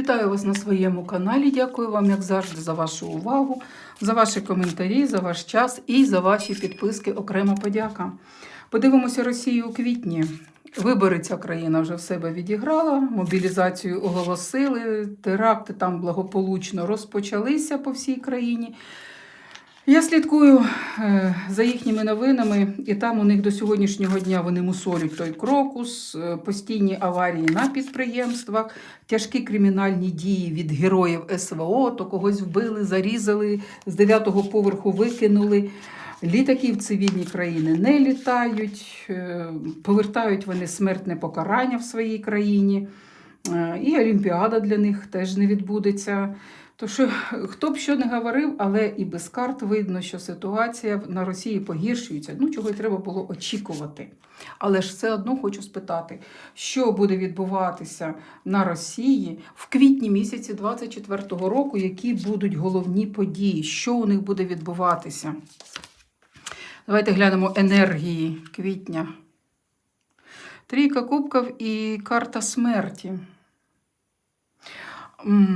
Вітаю вас на своєму каналі. Дякую вам, як завжди, за вашу увагу, за ваші коментарі, за ваш час і за ваші підписки. Окрема подяка. Подивимося Росію у квітні. Вибори ця країна вже в себе відіграла, мобілізацію оголосили, теракти там благополучно розпочалися по всій країні. Я слідкую е, за їхніми новинами, і там у них до сьогоднішнього дня вони мусолють той крокус, е, постійні аварії на підприємствах, тяжкі кримінальні дії від героїв СВО, то когось вбили, зарізали, з дев'ятого поверху викинули. Літаки в цивільні країни не літають, е, повертають вони смертне покарання в своїй країні. І Олімпіада для них теж не відбудеться. То що хто б що не говорив, але і без карт видно, що ситуація на Росії погіршується. Ну, чого й треба було очікувати. Але ж все одно хочу спитати, що буде відбуватися на Росії в квітні місяці 24-го року, які будуть головні події, що у них буде відбуватися. Давайте глянемо енергії квітня. Трійка кубків і карта смерті.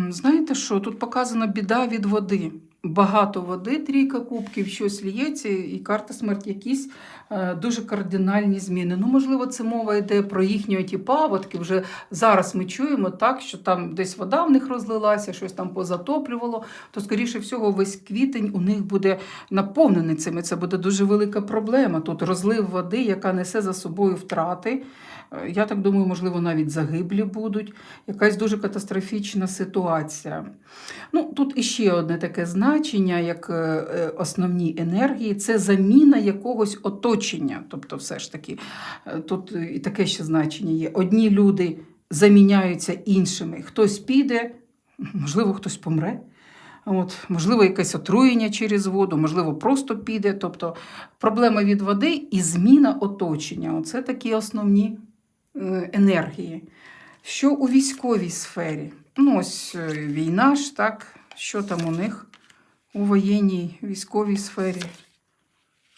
Знаєте що? Тут показана біда від води. Багато води, трійка кубків, щось ліється, і карта смерті якісь е, дуже кардинальні зміни. Ну, можливо, це мова йде про їхні ті паводки. Вже зараз ми чуємо так, що там десь вода в них розлилася, щось там позатоплювало. То, скоріше всього, весь квітень у них буде наповнений цими. Це буде дуже велика проблема. Тут розлив води, яка несе за собою втрати. Е, Я так думаю, можливо, навіть загиблі будуть. Якась дуже катастрофічна ситуація. Ну, тут іще одне таке значення, як е, е, основні енергії, це заміна якогось оточення. Тобто, все ж таки, е, тут і таке ще значення є. Одні люди заміняються іншими. Хтось піде, можливо, хтось помре. От, можливо, якесь отруєння через воду, можливо, просто піде. Тобто проблема від води і зміна оточення. Оце такі основні енергії. Що у військовій сфері? Ну, ось війна ж, так, що там у них у воєнній військовій сфері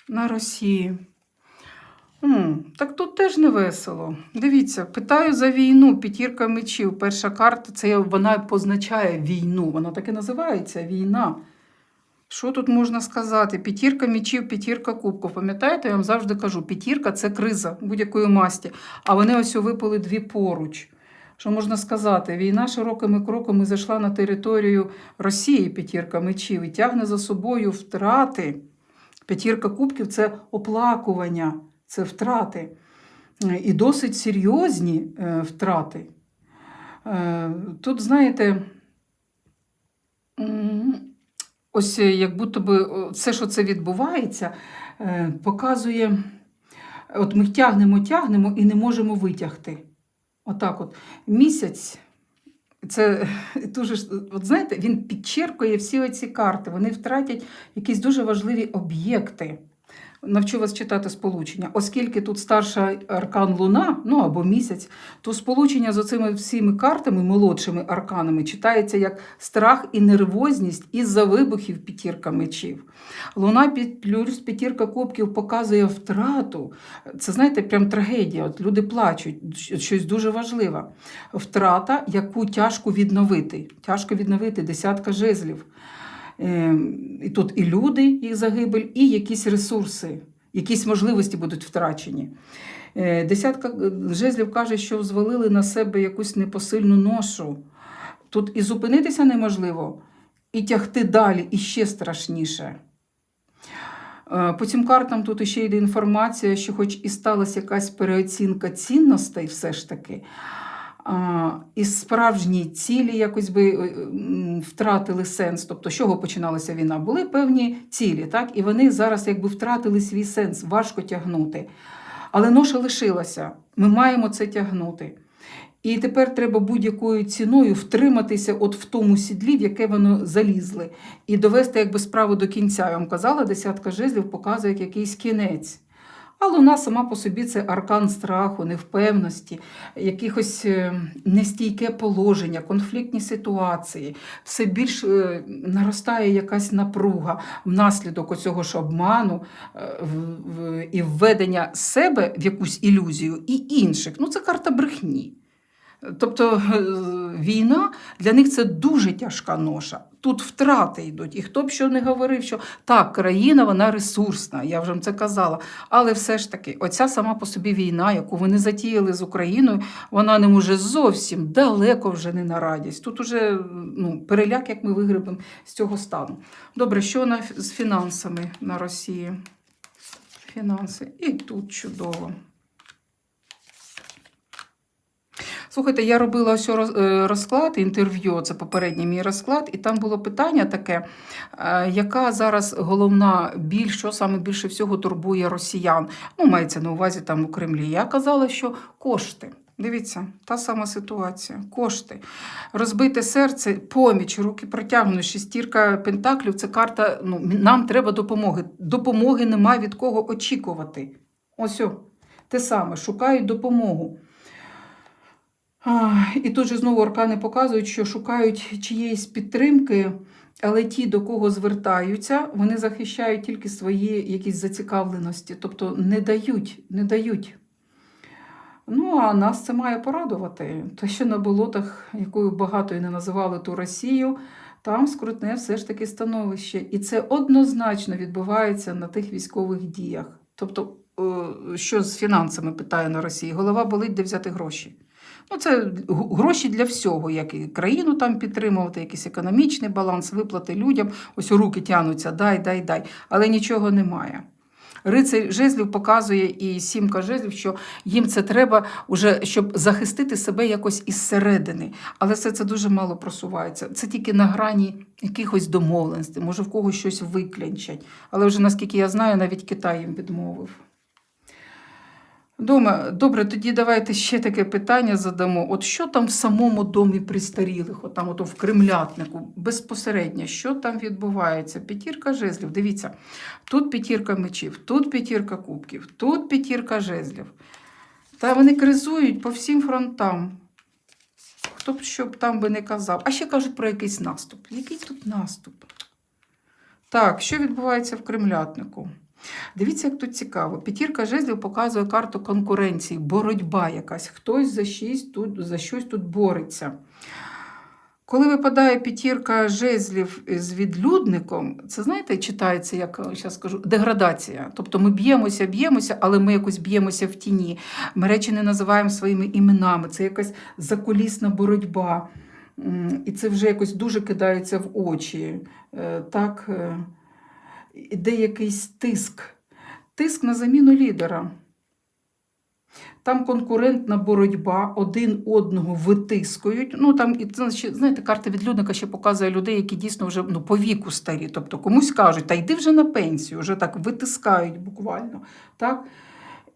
на Росії. М, так тут теж не весело. Дивіться, питаю за війну, п'ятірка мечів. Перша карта це вона позначає війну. Вона так і називається війна. Що тут можна сказати? П'ятірка мечів, п'ятірка кубків. Пам'ятаєте, я вам завжди кажу, п'ятірка це криза будь-якої масті. А вони ось випали дві поруч. Що можна сказати? Війна широкими кроками зайшла на територію Росії, п'ятірка мечів, і тягне за собою втрати. П'ятірка кубків це оплакування, це втрати. І досить серйозні е, втрати. Е, Тут, знаєте, ось як будто би все, що це відбувається, е, показує, от ми тягнемо, тягнемо і не можемо витягти. Отак от. Місяць. Це дуже от знаєте, він підчеркує всі оці карти. Вони втратять якісь дуже важливі об'єкти. Навчу вас читати сполучення. Оскільки тут старша аркан Луна, ну або місяць, то сполучення з оцими всіми картами, молодшими арканами, читається як страх і нервозність із-за вибухів п'ятірка мечів. Луна під плюс п'ятірка кубків показує втрату. Це знаєте, прям трагедія. От люди плачуть, щось дуже важливе. Втрата, яку тяжко відновити. Тяжко відновити десятка жезлів. Е, І тут і люди, їх загибель, і якісь ресурси, якісь можливості будуть втрачені. Е, Десятка е, жезлів каже, що звалили на себе якусь непосильну ношу. Тут і зупинитися неможливо, і тягти далі, і ще страшніше. Е, По цим картам тут ще йде інформація, що, хоч і сталася якась переоцінка цінностей, все ж таки, і справжні цілі якось би е, втратили сенс. Тобто, з чого починалася війна? Були певні цілі, так? і вони зараз якби втратили свій сенс, важко тягнути. Але ноша лишилася. Ми маємо це тягнути. І тепер треба будь-якою ціною втриматися от в тому сідлі, в яке воно залізли, і довести якби справу до кінця. Я вам казала, десятка жезлів показує як якийсь кінець. А луна сама по собі це аркан страху, невпевності, якихось е, нестійке положення, конфліктні ситуації. Все більш е, наростає якась напруга внаслідок оцього ж обману е, і введення себе в якусь ілюзію і інших. Ну, це карта брехні. Тобто е, війна для них це дуже тяжка ноша. Тут втрати йдуть. І хто б що не говорив, що так, країна вона ресурсна, я вже вам це казала. Але все ж таки, оця сама по собі війна, яку вони затіяли з Україною, вона не може зовсім далеко вже не на радість. Тут уже ну, переляк, як ми вигребемо з цього стану. Добре, що на, з фінансами на Росії? Фінанси. І тут чудово. Слухайте, я робила ось е, розклад, інтерв'ю, це попередній мій розклад, і там було питання таке, е, яка зараз головна біль, що саме більше всього турбує росіян? Ну, мається на увазі там у Кремлі. Я казала, що кошти. Дивіться, та сама ситуація. Кошти. Розбите серце, поміч, руки протягнуть. Шестірка пентаклів це карта. Ну, нам треба допомоги. Допомоги нема від кого очікувати. Ось о, те саме, шукають допомогу. І тут же знову аркани показують, що шукають чиєїсь підтримки, але ті, до кого звертаються, вони захищають тільки свої якісь зацікавленості, тобто не дають, не дають. Ну, а нас це має порадувати. Те, що на болотах, якою багато і не називали ту Росію, там скрутне все ж таки становище. І це однозначно відбувається на тих військових діях. Тобто, е, що з фінансами питає на Росії? Голова болить, де взяти гроші. Ну, це гроші для всього, як і країну там підтримувати, якийсь економічний баланс, виплати людям. Ось руки тянуться, дай, дай, дай. Але нічого немає. Рицарь жезлів показує і сімка жезлів, що їм це треба, уже, щоб захистити себе якось із середини. Але все це дуже мало просувається. Це тільки на грані якихось домовленостей, може в когось щось виклянчать. Але вже наскільки я знаю, навіть Китай їм відмовив. Дома, добре, тоді давайте ще таке питання задамо. От що там в самому домі пристарілих, от там от в Кремлятнику, безпосередньо, що там відбувається? П'ятірка жезлів. Дивіться, тут п'ятірка мечів, тут п'ятірка кубків, тут п'ятірка жезлів. Та вони кризують по всім фронтам. Хто б що б там би не казав. А ще кажуть про якийсь наступ. Який тут наступ? Так, що відбувається в Кремлятнику? Дивіться, як тут цікаво. П'ятірка жезлів показує карту конкуренції, боротьба якась. Хтось за щось тут, за щось тут бореться. Коли випадає п'ятірка жезлів з відлюдником, це знаєте, читається, як зараз скажу, деградація. Тобто ми б'ємося, б'ємося, але ми якось б'ємося в тіні. Ми речі не називаємо своїми іменами. Це якась закулісна боротьба. І це вже якось дуже кидається в очі. Е, Так, е, іде якийсь тиск. Тиск на заміну лідера. Там конкурентна боротьба, один одного витискують. Ну там знаєте, карта відлюдника ще показує людей, які дійсно вже ну, по віку старі. Тобто комусь кажуть, та йди вже на пенсію, вже так витискають буквально. Так?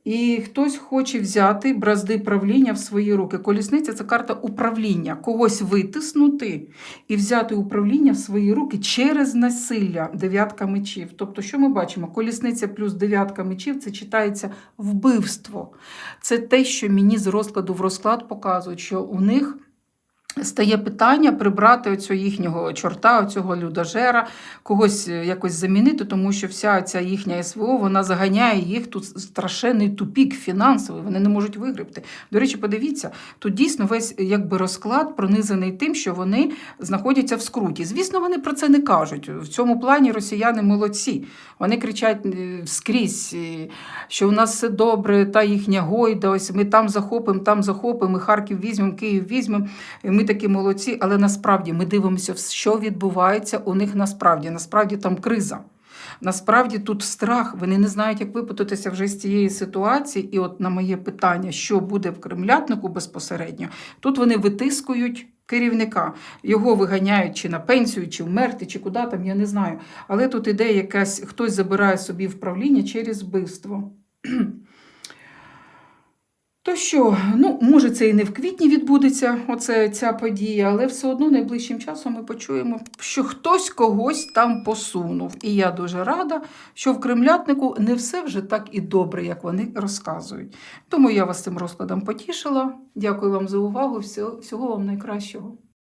І хтось хоче взяти бразди правління в свої руки. Колісниця це карта управління, когось витиснути і взяти управління в свої руки через насилля, дев'ятка мечів. Тобто, що ми бачимо? Колісниця плюс дев'ятка мечів це читається вбивство. Це те, що мені з розкладу в розклад показують, що у них. Стає питання прибрати оцього їхнього чорта, оцього людожера, когось е, якось замінити, тому що вся ця їхня СВО вона заганяє їх тут страшенний тупік фінансовий, вони не можуть вигребти. До речі, подивіться, тут дійсно весь е, якби розклад пронизаний тим, що вони знаходяться в скруті. Звісно, вони про це не кажуть. В цьому плані росіяни молодці. Вони кричать е, скрізь, що у нас все добре, та їхня гойда, ось ми там захопимо, там захопимо, ми Харків візьмемо, Київ візьмемо. Ми такі молодці, але насправді ми дивимося, що відбувається у них насправді. Насправді там криза. Насправді тут страх, вони не знають, як випутатися вже з цієї ситуації. І от на моє питання, що буде в кремлятнику безпосередньо, тут вони витискують керівника. Його виганяють чи на пенсію, чи вмерти, чи куди там, я не знаю. Але тут іде якась, хтось забирає собі вправління через вбивство. То що, ну, може, це і не в квітні відбудеться оце, ця подія, але все одно найближчим часом ми почуємо, що хтось когось там посунув. І я дуже рада, що в кремлятнику не все вже так і добре, як вони розказують. Тому я вас цим розкладом потішила. Дякую вам за увагу. Всього, вам найкращого.